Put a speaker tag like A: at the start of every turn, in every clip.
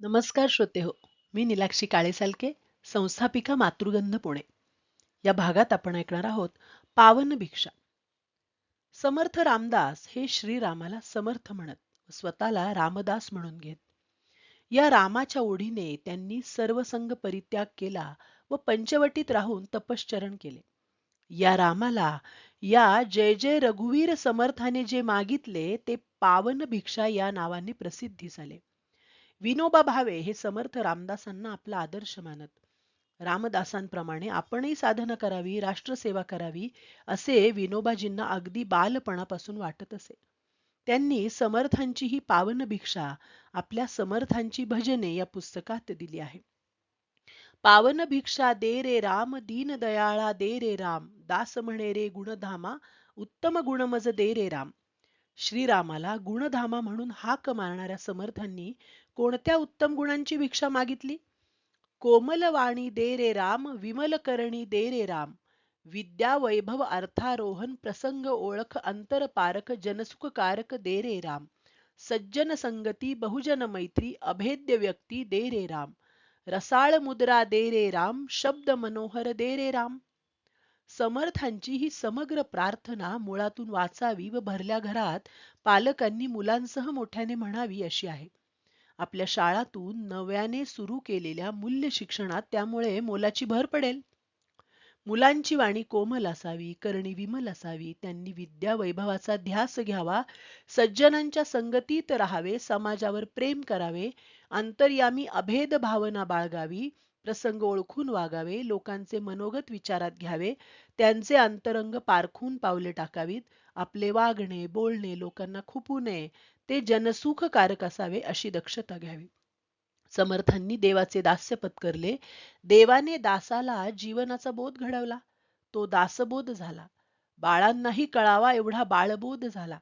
A: नमस्कार श्रोते हो मी निलाक्षी काळेसालके संस्थापिका मातृगंध पुणे. या भागात आपण ऐकणार आहोत पावन भिक्षा. समर्थ रामदास हे श्रीरामाला समर्थ म्हणत स्वतःला रामदास म्हणून घेत. या रामाच्या ओढीने त्यांनी सर्वसंग परित्याग केला व पंचवटीत राहून तपश्चरण केले. या रामाला या जय जय रघुवीर समर्थाने जे मागितले ते पावन भिक्षा या नावाने प्रसिद्धी झाले. विनोबा भावे हे समर्थ रामदासांना आपला आदर्श मानत. रामदासांप्रमाणे आपणही साधना करावी राष्ट्रसेवा करावी असे विनोबाजींना अगदी बालपणापासून वाटत असे. त्यांनी समर्थांची ही पावन भिक्षा आपल्या समर्थांची भजने या पुस्तकात दिली आहे. पावन भिक्षा दे रे राम दीन दयाळा दे रे राम दास म्हणे रे गुणधामा उत्तम गुणमज दे रे राम. श्रीरामाला गुणधामा म्हणून हाक मारणाऱ्या समर्थांनी कोणत्या उत्तम गुणांची भिक्षा मागितली? कोमल वाणी दे रे राम विमल करणी दे रे राम. विद्या वैभव अर्थारोहण प्रसंग ओळख अंतर पारक जनसुख कारक दे रे राम. सज्जन संगती बहुजन मैत्री अभेद्य व्यक्ती दे रे राम. रसाळ मुद्रा दे रे राम शब्द मनोहर दे रे राम. समर्थांची ही समग्र प्रार्थना मुळातून वाचावी व भरल्या घरात पालकांनी मुलांसह मोठ्याने म्हणावी अशी आहे. आपल्या शाळातून नव्याने सुरू केलेल्या मूल्य शिक्षणात त्यामुळे मोलाची भर पडेल. मुलांची वाणी कोमल असावी करणी विमल असावी त्यांनी विद्या वैभवाचा ध्यास घ्यावा सज्जनांच्या संगतीत राहावे समाजावर प्रेम करावे अंतर्यामी अभेद भावना बाळगावी प्रसंग ओळखून वागावे लोकांचे मनोगत विचारात घ्यावे त्यांचे अंतरंग पारखून पावले टाकावीत आपले वागणे बोलणे लोकांना खुपू नये ते जनसुखकारक असावे अशी दक्षता घ्यावी. समर्थांनी देवाचे दास्य पत्करले देवाने दासाला जीवनाचा बोध घडवला तो दासबोध झाला बाळांनाही कळावा एवढा बाळबोध झाला.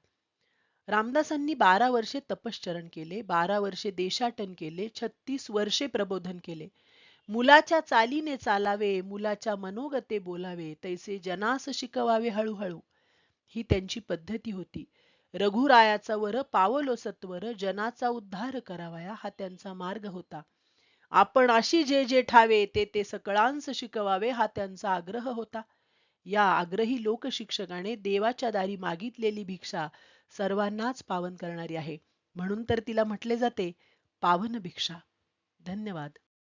A: रामदासांनी बारा वर्षे तपश्चरण केले बारा वर्षे देशाटन केले छत्तीस वर्षे प्रबोधन केले मुलाच्या चालीने चालावे मुलाच्या मनोगते बोलावे तैसे जनास शिकवावे हळूहळू. ही त्यांची पद्धती होती. रघुरायाचा वर पावलो सत्वर जनाचा उद्धार करावाया हा त्यांचा मार्ग होता. आपण अशी जे जे ठावे ते ते सकळांस शिकवावे हा त्यांचा आग्रह होता. या आग्रही लोकशिक्षकाने देवाच्या दारी मागितलेली भिक्षा सर्वांनाच पावन करणारी आहे. म्हणून तर तिला म्हटले जाते पावन भिक्षा. धन्यवाद.